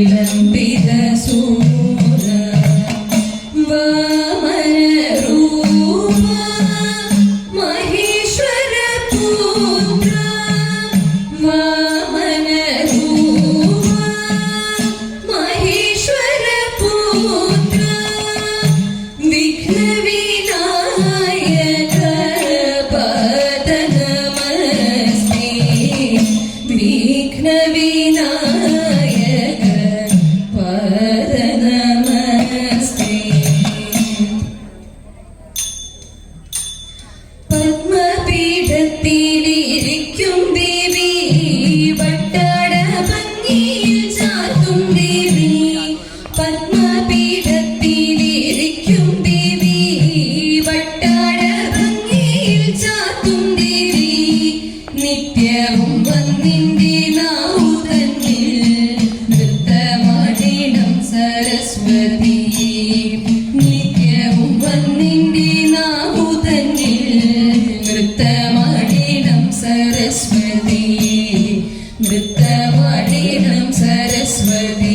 വിളംബിത Soora നൃത്തമാടിടം Saraswati.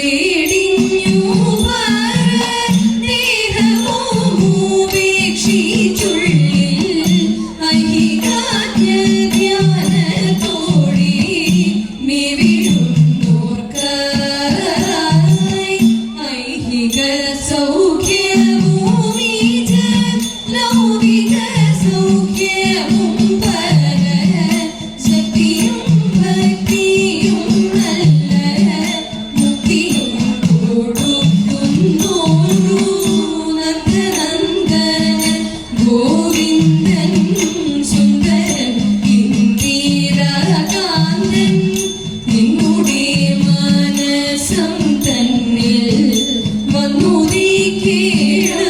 deep. you.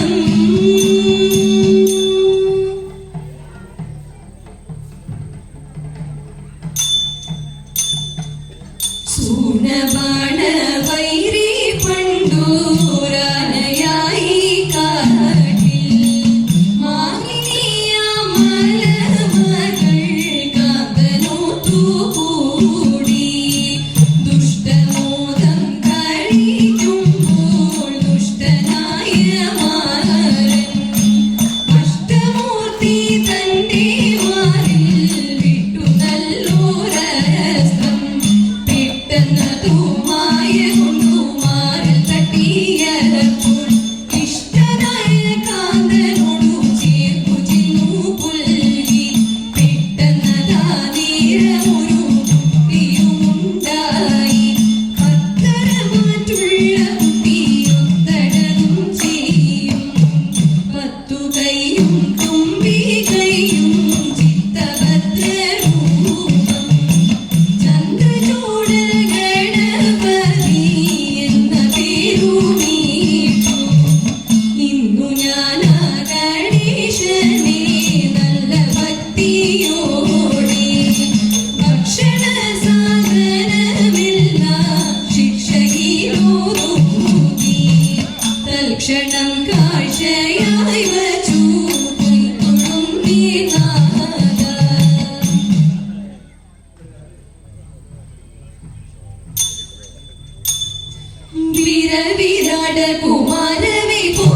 വിരവിരാട കുമാരവി പോ